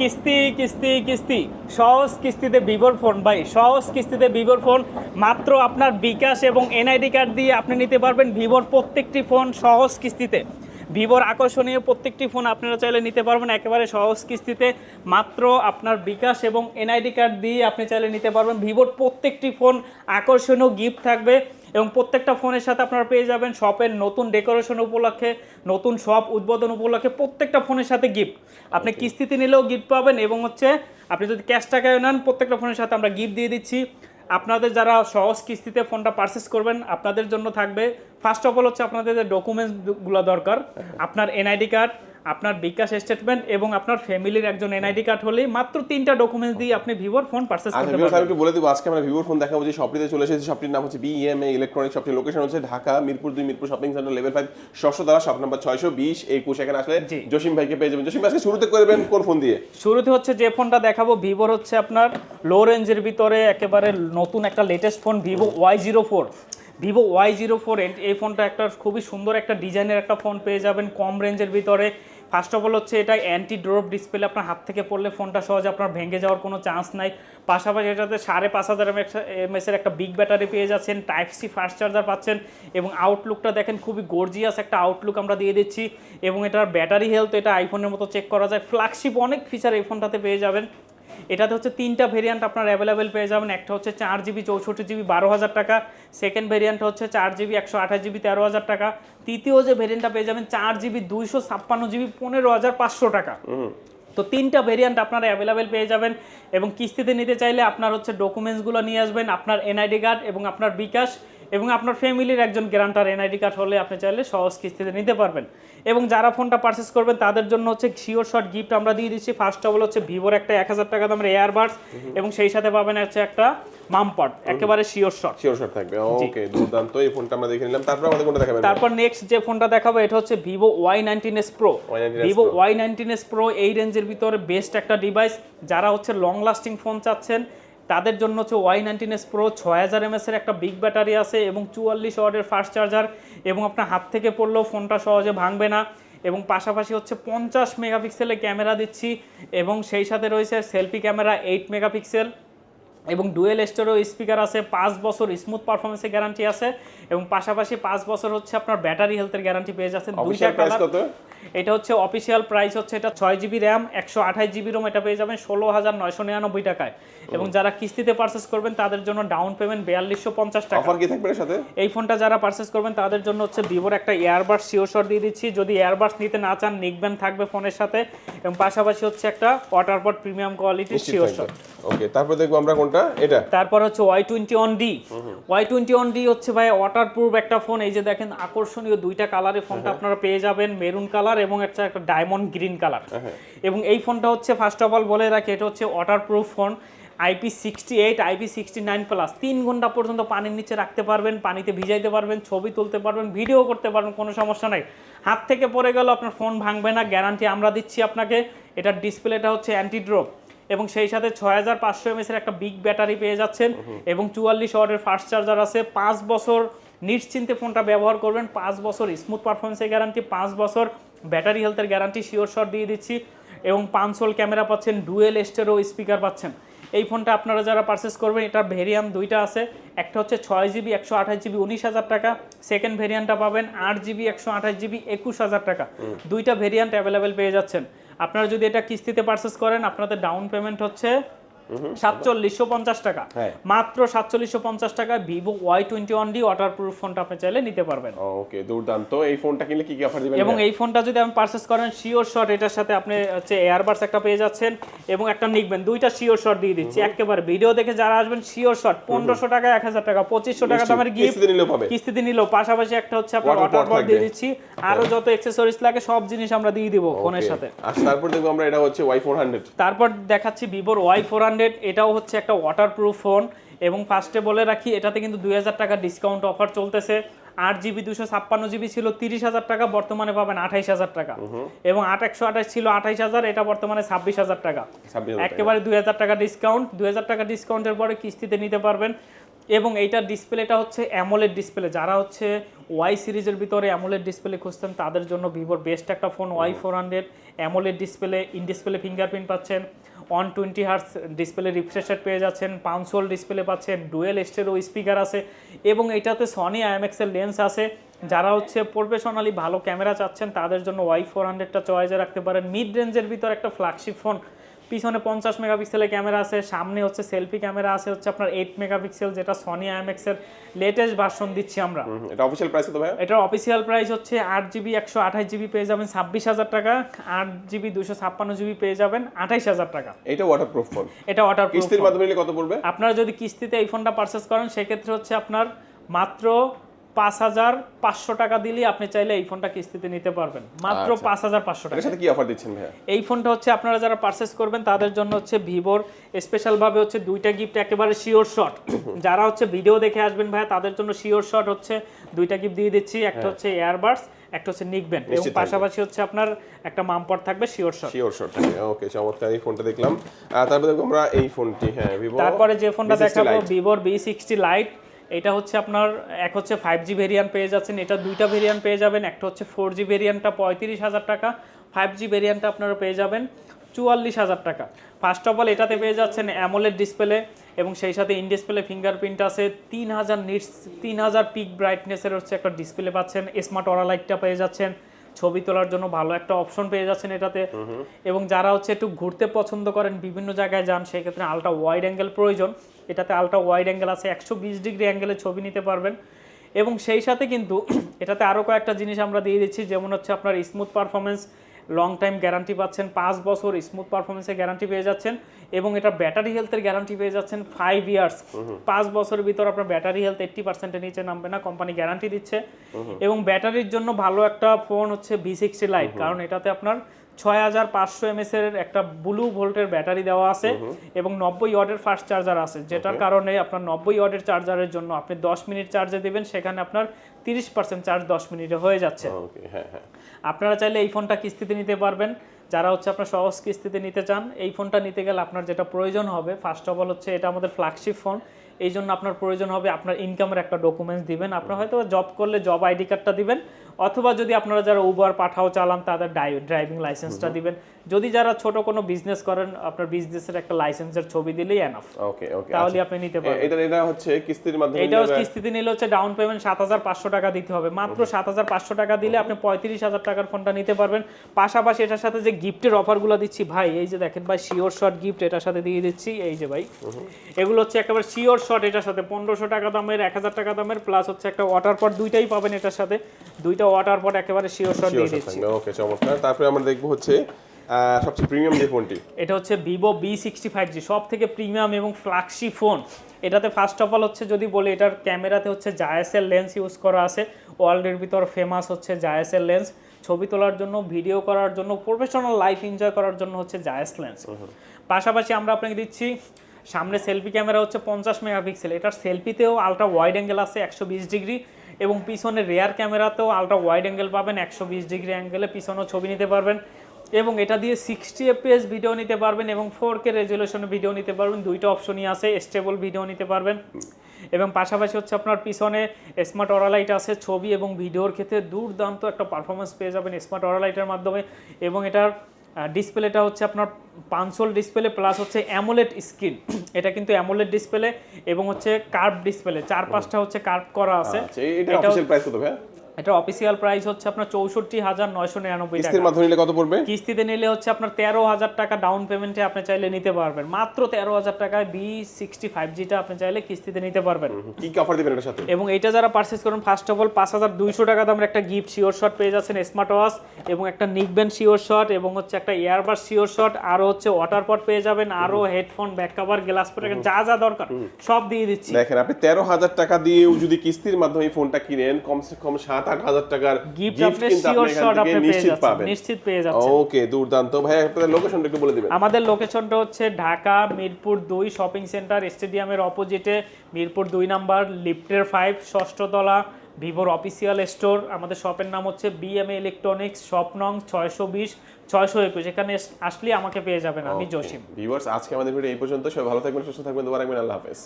কিস্তি কিস্তি কিস্তি। সহজ কিস্তিতে ভিভোর ফোন, ভাই। সহজ কিস্তিতে ভিভোর ফোন, মাত্র আপনার বিকাশ এবং এনআইডি কার্ড দিয়ে আপনি নিতে পারবেন ভিভোর প্রত্যেকটি ফোন সহজ কিস্তিতে। ভিভোর আকর্ষণীয় প্রত্যেকটি ফোন আপনারা চাইলে নিতে পারবেন। একেবারে সহজ কিস্তিতে মাত্র আপনার বিকাশ এবং এনআইডি কার্ড দিয়ে আপনি চাইলে নিতে পারবেন। ভিভোর প্রত্যেকটি ফোন আকর্ষণীয় গিফট থাকবে এবং প্রত্যেকটা ফোনের সাথে আপনারা পেয়ে যাবেন শপের নতুন ডেকোরেশন উপলক্ষে, নতুন শপ উদ্বোধন উপলক্ষে প্রত্যেকটা ফোনের সাথে গিফট। আপনি কিস্তিতে নিলেও গিফট পাবেন এবং হচ্ছে আপনি যদি ক্যাশ টাকায় নেন, প্রত্যেকটা ফোনের সাথে আমরা গিফট দিয়ে দিচ্ছি। আপনাদের যারা সহজ কিস্তিতে ফোনটা পারচেস করবেন, আপনাদের জন্য থাকবে। ফার্স্ট অফ অল হচ্ছে আপনাদের যে ডকুমেন্টসগুলো দরকার, আপনার এনআইডি কার্ড আপনার বিকাশ স্টেটমেন্ট এবং আপনার ফ্যামিলির একজন এনআইডি কার্ড হলেই মাত্র তিনটা ডকুমেন্টস দিয়ে আপনি ভিভোর ফোন পারচেস আচ্ছা করতে ভিউয়ার্স আমি একটু বলে দিব আজকে আমরা ভিভোর ফোন দেখাবো যে শপটিতে চলে এসেছি শপটির নাম হচ্ছে বিএমএ ইলেকট্রনিক শপটির লোকেশন হচ্ছে ঢাকা মিরপুর দুই Mirpur shopping centre level five শস্যতলা shop number ছয়শো বিশ একুশ এখানে আসলে। জসিম ভাইকে পেয়ে যাবেন। জসিম আজকে শুরুতে করবেন কোন ফোন দিয়ে? শুরুতে হচ্ছে যে ফোনটা দেখাবো ভিভোর হচ্ছে আপনার লো রেঞ্জের ভিতরে একেবারে নতুন একটা latest phone Vivo Y zero four Vivo Y zero four এই ফোনটা একটা খুবই সুন্দর একটা ডিজাইনের একটা ফোন পেয়ে যাবেন কম রেঞ্জের ভিতরে। ফার্স্ট অফ অল হচ্ছে এটা অ্যান্টি ড্রপ ডিসপ্লে আপনার হাত থেকে পড়লে ফোনটা সহজে আপনার ভেঙে যাওয়ার কোনো চান্স নাই। পাশাপাশি এটাতে সাড়ে পাঁচ হাজার এমএস এর একটা বিগ ব্যাটারি পেয়ে যাচ্ছেন টাইপ সি ফাস্ট চার্জার পাচ্ছেন এবং আউটলুকটা দেখেন খুবই গর্জিয়াস একটা আউটলুক আমরা দিয়ে দিচ্ছি এবং এটার ব্যাটারি হেলথ এটা আইফোনের মতো চেক করা যায়। ফ্ল্যাগশিপ অনেক ফিচার এই ফোনটাতে পেয়ে যাবেন। এটাতে হচ্ছে তিনটা ভেরিয়েন্ট আপনার অ্যাভেলেবেল পেয়ে যাবেন। একটা হচ্ছে চার জিবি চৌষট্টি জিবি বারো হাজার টাকা। সেকেন্ড ভেরিয়েন্ট হচ্ছে চার জিবি একশো আঠাশ জিবি তেরো হাজার টাকা। তৃতীয় যে ভেরিয়েন্টটা পেয়ে যাবেন চার জিবি দুইশো ছাপ্পান্ন জিবি পনেরো হাজার পাঁচশো টাকা। তো তিনটা ভেরিয়েন্ট আপনারা অ্যাভেলেবেল পেয়ে যাবেন এবং কিস্তিতে নিতে চাইলে আপনার হচ্ছে ডকুমেন্টসগুলো নিয়ে আসবেন আপনার এনআইডি কার্ড এবং আপনার বিকাশ। এবং আপনার ফ্যামিলির একজন গ্যারান্টার এনআইডি কার্ড হলে আপনি চাইলে সহজ কিস্তিতে নিতে পারবেন। এবং যারা ফোনটা পারচেস করবেন তাদের জন্য হচ্ছে শিওর শট গিফট আমরা দিয়ে দিচ্ছি। ফার্স্ট অফ অল হচ্ছে ভিভোর একটা এক হাজার টাকা দামের এয়ারবাডস এবং সেই সাথে পাবেন হচ্ছে একটা মামপট একেবারে শিওর শট শিওর শট থাকবে। ওকে দুর্দান্ত। এই ফোনটা আমরা দেখে নিলাম। তারপর আমাদের কোনটা দেখাবেন? তারপর নেক্সট যে ফোনটা দেখাবো এটা হচ্ছে Vivo Y nineteen S pro Y19s Vivo Pro। Y nineteen S pro এই রেঞ্জের ভিতরে বেস্ট একটা ডিভাইস যারা হচ্ছে লং লাস্টিং ফোন চাচ্ছেন তাদের জন্য হচ্ছে ওয়াই নাইনটিন এস প্রো ছয় হাজার এমএস এর একটা বিগ ব্যাটারি আছে এবং চুয়াল্লিশ ওয়াটের ফাস্ট চার্জার এবং আপনার হাত থেকে পড়লেও ফোনটা সহজে ভাঙবে না। এবং পাশাপাশি হচ্ছে পঞ্চাশ মেগাপিক্সেলের ক্যামেরা দিচ্ছি এবং সেই সাথে রয়েছে সেলফি ক্যামেরা এইট মেগাপিক্সেল এবং ডুয়েল স্টোরও স্পিকার আছে পাঁচ বছর স্মুথ পারফরমেন্সের গ্যারান্টি আছে এবং পাশাপাশি পাঁচ বছর হচ্ছে আপনার ব্যাটারি হেলথের গ্যারান্টি পেয়ে যাচ্ছেন। দুইটা কালার এটা হচ্ছে অফিসিয়াল প্রাইস হচ্ছে এটা ছয় জিবি র্যাম একশো আঠাশ জিবি রোম এটা পেয়ে যাবেন ষোলো হাজার নয়শো নিরানব্বই টাকায়। এবং যারা কিস্তিতে পারচেস করবেন তাদের জন্য ডাউন পেমেন্ট বিয়াল্লিশশো পঞ্চাশ টাকা। অফার কি থাকবে সাথে? এই ফোনটা যারা পারচেস করবেন তাদের জন্য হচ্ছে ভিভোর একটা এয়ারবাডস শিওর দিয়ে দিচ্ছি। যদি এয়ারবাডস নিতে না চান নিকব্যান্ড থাকবে ফোনের সাথে। এবং পাশাপাশি হচ্ছে একটা ওয়াটারপড প্রিমিয়াম কোয়ালিটির নিশ্চিত শিওর ওকে তারপর দেখব আমরা কোনটা? এটা। তারপর হচ্ছে Y twenty one D Y twenty one D হচ্ছে ভাই ওয়াটার প্রুফ একটা ফোন এই যে দেখেন আকর্ষণীয় দুইটা কালারে ফোনটা আপনারা পেয়ে যাবেন। মেরুন কালার এবং একটা একটা ডায়মন্ড গ্রিন কালার এবং এই ফোনটা হচ্ছে ফার্স্ট অফ অল বলে রাখি এটা হচ্ছে water proof phone IP sixty eight IP sixty nine plus তিন ঘণ্টা পর্যন্ত পানির নিচে রাখতে পারবেন পানিতে ভিজাইতে পারবেন ছবি তুলতে পারবেন ভিডিও করতে পারবেন কোনো সমস্যা নাই। হাত থেকে পড়ে গেল আপনার ফোন ভাঙবে না গ্যারান্টি আমরা দিচ্ছি আপনাকে এটার ডিসপ্লেটা হচ্ছে অ্যান্টি ড্রপ এবং সেই সাথে ছয় হাজার পাঁচশো এমএসের একটা বিগ ব্যাটারি পেয়ে যাচ্ছেন। এবং চুয়াল্লিশ ওয়াটের ফাস্ট চার্জার আছে। পাঁচ বছর নিশ্চিন্তে ফোনটা ব্যবহার করবেন। পাঁচ বছর স্মুথ পারফরমেন্সের গ্যারান্টি পাঁচ বছর ব্যাটারি হেলথের গ্যারান্টি শিওর শট দিয়ে দিচ্ছি। এবং পাঁচশোল ক্যামেরা পাচ্ছেন ডুয়েল স্টেরো স্পিকার পাচ্ছেন। এই ফোনটা আপনারা যারা পারচেস করবেন এটার ভেরিয়ান্ট দুইটা আছে। একটা হচ্ছে ছয় জিবি একশো আঠাশ জিবি উনিশ হাজার টাকা। সেকেন্ড ভেরিয়ান্টটা পাবেন আট জিবি একশো আঠাশ জিবি একুশ হাজার টাকা। দুইটা ভেরিয়ান্ট অ্যাভেলেবেল পেয়ে যাচ্ছেন। আপনারা যদি এটা কিস্তিতে পারচেস করেন আপনাদের ডাউন পেমেন্ট হচ্ছে সাতচল্লিশশো পঞ্চাশ টাকা। হ্যাঁ। মাত্র সাতচল্লিশশো পঞ্চাশ টাকায় Vivo Y twenty one D water proof ফোনটা আপনি চাইলে নিতে পারবেন। ওকে দুর্দান্ত। এই ফোনটা কিনলে কি কি অফার দিবেন এবং এই ফোনটা যদি আপনি পারচেস করেন শিওর শট এটার সাথে আপনি হচ্ছে এয়ারবাডস একটা পেয়ে যাচ্ছেন এবং একটা নিকবেন দুইটা শিওর শট দিয়ে দিচ্ছি। একেবারে ভিডিও দেখে যারা আসবেন শিওর শট পনেরোশো টাকা এক হাজার টাকা পঁচিশশো টাকা দামের গিফট কিস্তিতে নিলেও পাশাপাশি একটা হচ্ছে আপনার ওয়াটার pot দিয়ে দিচ্ছি। আরও যত এক্সেসরিজ লাগে সব জিনিস আমরা দিয়ে দিব ফোনের সাথে। আর তারপর দেখব আমরা এটা হচ্ছে ওয়াই ফোর হান্ড্রেড তারপর দেখাচ্ছি ভিভোর ওয়াই ফোর হান্ড্রেড এটাও হচ্ছে একটা ওয়াটারপ্রুফ ফোন এবং ফার্স্টে বলে রাখি এটাতে কিন্তু দুই হাজার টাকা ডিসকাউন্ট অফার চলতেছে। আট জিবি দুশো ছাপ্পান্ন জিবি ছিল তিরিশ হাজার টাকা বর্তমানে পাবেন আঠাইশ হাজার টাকা। এবং আট একশো আঠাশ ছিল আঠাইশ হাজার এটা বর্তমানে ছাব্বিশ হাজার টাকা। একেবারে দুই হাজার টাকা ডিসকাউন্ট দুই হাজার টাকা ডিসকাউন্টের পরে কিস্তিতে নিতে পারবেন। এবং এইটার ডিসপ্লেটা হচ্ছে অ্যামোলেড ডিসপ্লে যারা হচ্ছে ওয়াই সিরিজের ভিতরে অ্যামোলেড ডিসপ্লে খুঁজতেন তাদের জন্য ভিভোর বেস্ট একটা phone Y four hundred AMOLED display in display fingerprint পাচ্ছেন। One twenty hertz display refresher পেয়ে যাচ্ছেন। পাঁচশোল ডিসপ্লে পাচ্ছেন। ডুয়েল স্টেরো স্পিকার আছে। এবং এটাতে সনি আইএমএক্সের লেন্স আছে। যারা হচ্ছে প্রফেশনালি ভালো ক্যামেরা চাচ্ছেন তাদের জন্য ওয়াই ফোর হান্ড্রেডটা চয়েসে রাখতে পারেন। মিড রেঞ্জের ভিতর একটা ফ্ল্যাগশিপ ফোন পিছনে পঞ্চাশ মেগাপিক্সেলের ক্যামেরা আছে সামনে হচ্ছে সেলফি ক্যামেরা আছে হচ্ছে আপনার এইট মেগাপিক্সেল যেটা সনি আইএমএক্সের লেটেস্ট ভার্সন দিচ্ছি আমরা। এটা অফিসিয়াল প্রাইস কত ভাইয়া? এটার অফিসিয়াল প্রাইস হচ্ছে আট জিবি একশো আঠাশ জিবি পেয়ে যাবেন ছাব্বিশ হাজার টাকা আট জিবি দুশো ছাপ্পান্ন জিবি পেয়ে যাবেন আঠাইশ হাজার টাকা। এটা ওয়াটারপ্রুফ ফোন এটা ওয়াটার কিস্তির মাধ্যমে নিলে কত পড়বে? আপনারা যদি কিস্তিতে এই ফোনটা পারচেস করেন সেক্ষেত্রে হচ্ছে আপনার মাত্র পাঁচ হাজার পাঁচশো টাকা দিলেই আপনি চাইলে এই ফোনটা কিস্তিতে নিতে পারবেন। মাত্র আচ্ছা। পাঁচ হাজার পাঁচশো টাকা এর সাথে কি অফার দিচ্ছেন ভাইয়া? এই ফোনটা হচ্ছে আপনারা যারা পারচেস করবেন তাদের জন্য হচ্ছে ভিভোর স্পেশালভাবে হচ্ছে দুইটা গিফট একেবারে শিওর শট যারা হচ্ছে ভিডিও দেখে আসবেন ভাই তাদের জন্য শিওর শট হচ্ছে দুইটা গিফট দিয়ে দিচ্ছি। একটা হচ্ছে এয়ারবাডস একটা হচ্ছে নিকবেন এবং হ্যাঁ। পাশাপাশি হচ্ছে আপনার একটা মামপট থাকবে sure shot sure shot okay চমৎকার। এই ফোনটা দেখলাম। তারপরে আমরা এই ফোনটি হ্যাঁ ভিভো তারপরে যে ফোনটা দেখাবো ভিভোর বি সিক্সটি লাইট এটা হচ্ছে আপনার, এক হচ্ছে ফাইভ জি ভেরিয়ান্ট পেয়ে যাচ্ছেন, এটা দুইটা ভেরিয়ান্ট পেয়ে যাবেন, একটা হচ্ছে ফোর জি ভেরিয়ান্টটা পঁয়ত্রিশ হাজার টাকা ফাইভ জি ভেরিয়ান্টটা আপনারা পেয়ে যাবেন চুয়াল্লিশ হাজার টাকা। ফার্স্ট অফ অল এটাতে পেয়ে যাচ্ছেন অ্যামোলেড ডিসপ্লে এবং সেই সাথে ইন ডিসপ্লে ফিঙ্গারপ্রিন্ট আছে, তিন হাজার নিটস তিন হাজার পিক ব্রাইটনেসের হচ্ছে একটা ডিসপ্লে পাচ্ছেন স্মার্ট অরালাইটটা পেয়ে যাচ্ছেন। ছবি তোলার জন্য ভালো একটা অপশন পেয়ে যাচ্ছেন এটাতে। এবং যারা হচ্ছে একটু ঘুরতে পছন্দ করেন বিভিন্ন জায়গায় যান সেই ক্ষেত্রে আলট্রা ওয়াইড অ্যাঙ্গেল প্রয়োজন। এটাতে আলট্রা ওয়াইড অ্যাঙ্গেল আছে একশো বিশ ডিগ্রি অ্যাঙ্গেলে ছবি নিতে পারবেন। এবং সেই সাথে কিন্তু এটাতে আরও কয়েকটা জিনিস আমরা দিয়ে দিচ্ছি যেমন হচ্ছে আপনার smooth performance long time guarantee পাচ্ছেন পাঁচ বছর স্মুথ পারফরমেন্সের গ্যারান্টি পেয়ে যাচ্ছেন এবং এটা ব্যাটারি হেলথের গ্যারান্টি পেয়ে যাচ্ছেন ফাইভ ইয়ার্স পাঁচ বছরের ভিতর আপনার ব্যাটারি হেলথ এইট্টি পার্সেন্টের নিচে নামবে না কোম্পানি গ্যারান্টি দিচ্ছে। এবং ব্যাটারির জন্য ভালো একটা ফোন হচ্ছে ভি সিক্সটি লাইট কারণ এটাতে আপনার ছয় হাজার পাঁচশো এমএস এর একটা ব্লু ভোল্টের ব্যাটারি দেওয়া আছে এবং নব্বই ওয়াটের ফাস্ট চার্জার আছে যেটার কারণে আপনার নব্বই ওয়াটের চার্জারের জন্য আপনি দশ মিনিট চার্জে দেবেন সেখানে আপনার তিরিশ পার্সেন্ট চার্জ দশ মিনিটে হয়ে যাচ্ছে। ওকে হ্যাঁ হ্যাঁ। আপনারা চাইলে এই ফোনটা কিস্তিতে নিতে পারবেন। যারা হচ্ছে আপনার সহজ কিস্তিতে নিতে চান এই ফোনটা নিতে গেলে আপনার যেটা প্রয়োজন হবে ফার্স্ট অফ অল হচ্ছে এটা আমাদের ফ্ল্যাগশিপ ফোন এই জন্য আপনার প্রয়োজন হবে আপনার ইনকামের একটা ডকুমেন্টস দিবেন। আপনার হয়তো জব করলে জব আইডি কার্ডটা দিবেন অথবা যদি আপনারা যারা উবার পাঠাও চালান তাদের ড্রাইভিং লাইসেন্সটা দিবেন। যদি যারা ছোট কোনো বিজনেস করেন আপনার বিজনেসের একটা লাইসেন্সের ছবি দিলেই এনাফ ওকে ওকে তাহলে আপনি নিতে পারবেন। এটা এটা হচ্ছে কিস্তির মাধ্যমে এইটাও নিলে- কিস্তিতে নিলে হচ্ছে ডাউন পেমেন্ট সাত হাজার পাঁচশো টাকা দিতে হবে। মাত্র সাত হাজার পাঁচশো টাকা দিলে আপনি পঁয়ত্রিশ হাজার টাকার ফোনটা নিতে পারবেন। পাশাপাশি এটার সাথে যে গিফটের অফারগুলো দিচ্ছি ভাই এই যে দেখেন ভাই শিওর শট গিফট এটার সাথে দিয়ে দিচ্ছি। এই যে ভাই এগুলো হচ্ছে একেবারে শিওর শট এটার সাথে। পনেরোশো টাকা দামের এক হাজার টাকা দামের প্লাস হচ্ছে একটা ওয়াটার পট দুইটাই পাবেন এটার সাথে। দুইটা ওয়াটার পট একেবারে শিওর শট দিয়ে দিচ্ছি। ওকে চমৎকার। তারপরে আমরা দেখব হচ্ছে সবচেয়ে প্রিমিয়াম যে ফোনটি। এটা হচ্ছে Vivo V sixty five G সব থেকে প্রিমিয়াম এবং ফ্ল্যাগশি ফোন এটাতে ফার্স্ট অফ অল হচ্ছে যদি বলি এটার ক্যামেরাতে হচ্ছে জায়াসের লেন্স ইউজ করা আছে। ওয়ার্ল্ডের ভিতর ফেমাস হচ্ছে জায়াসের লেন্স ছবি তোলার জন্য ভিডিও করার জন্য প্রফেশনাল লাইফ এনজয় করার জন্য হচ্ছে জায়াস লেন্স পাশাপাশি আমরা আপনাকে দিচ্ছি সামনে সেলফি ক্যামেরা হচ্ছে পঞ্চাশ মেগাপিক্সেল। এটার সেলফিতেও আলট্রা ওয়াইড অ্যাঙ্গেল আছে একশো বিশ ডিগ্রি। এবং পিছনে রেয়ার ক্যামেরাতেও আলট্রা ওয়াইড অ্যাঙ্গেল পাবেন, একশো বিশ ডিগ্রি অ্যাঙ্গেলে পিছনেও ছবি নিতে পারবেন এবং এটা দিয়ে সিক্সটি এফপিএস ভিডিও নিতে পারবেন এবং ফোর কে রেজুলেশনে ভিডিও নিতে পারবেন। দুইটা অপশনই আছে স্টেবল ভিডিও নিতে পারবেন। এবং পাশাপাশি হচ্ছে আপনার পিছনে স্মার্ট অরালাইট আছে, ছবি এবং ভিডিওর ক্ষেত্রে দুর্দান্ত একটা পারফরমেন্স পেয়ে যাবেন স্মার্ট অরালাইটের মাধ্যমে এবং এটার ডিসপ্লেটা হচ্ছে আপনার পাঁচশোল ডিসপ্লে প্লাস হচ্ছে অ্যামোলেট স্ক্রিন এটা কিন্তু অ্যামোলেট ডিসপ্লে এবং হচ্ছে কার্ভ ডিসপ্লে চার পাঁচটা হচ্ছে কার্ভ করা আছে। আচ্ছা এটা অফিশিয়াল অফিসিয়াল প্রাইস কত ভাই এটা অফিসিয়াল প্রাইস হচ্ছে আপনার চৌষট্টি হাজার নয়শো নিরানব্বই কিস্তির মাধ্যমে নিলে কত পড়বে? কিস্তিতে নিলে হচ্ছে আপনার তেরো হাজার টাকা ডাউন পেমেন্টে আপনি চাইলে নিতে পারবেন। মাত্র তেরো হাজার টাকায় বি সিক্সটি ফাইভ জিটা আপনি চাইলে কিস্তিতে নিতে পারবেন। কি কি অফার দিবেন এটার সাথে? এবং এটা যারা পারচেস করুন ফার্স্ট অফ অল পাঁচ হাজার দুইশো টাকা দামের একটা গিফট শিওর শট পেয়ে যাচ্ছেন স্মার্ট ওয়াচ এবং একটা নিকবেন শিওর শট এবং হচ্ছে একটা ইয়ারবাস শিওর শট আরও হচ্ছে ওয়াটার পট পেয়ে যাবেন আরও headphone back cover glass protect যা যা দরকার সব দিয়ে দিচ্ছি। দেখেন আপনি তেরো হাজার টাকা দিয়েও যদি কিস্তির মাধ্যমে ফোনটা কিনেন কমসে কম সাত আট হাজার টাকার গিফট কিন্তু নিশ্চিত পাবেন। নিশ্চিত পেয়ে যাচ্ছেন। ওকে দুর্দান্ত। ভাই আপনাদের লোকেশনটা একটু বলে দিবেন। আমাদের লোকেশনটা হচ্ছে ঢাকা মিরপুর দুই শপিং সেন্টার স্টেডিয়ামের অপোজিটে মিরপুর দুই নাম্বার লিফটের ফাইভ ষষ্ঠ তলা ভিভোর অফিসিয়াল স্টোর আমাদের শপের নাম হচ্ছে বিএমএ ইলেকট্রনিক্স শপ নং ছয়শো বিশ ছয়শো একুশ। এখানে আসলে আমাকে পেয়ে যাবেন আমি জসিম। ভিউয়ার্স আজকে আমাদের ভিডিও এই পর্যন্ত। সবাই ভালো থাকবেন সুস্থ থাকবেন দোয়া রাখবেন আল্লাহ হাফেজ।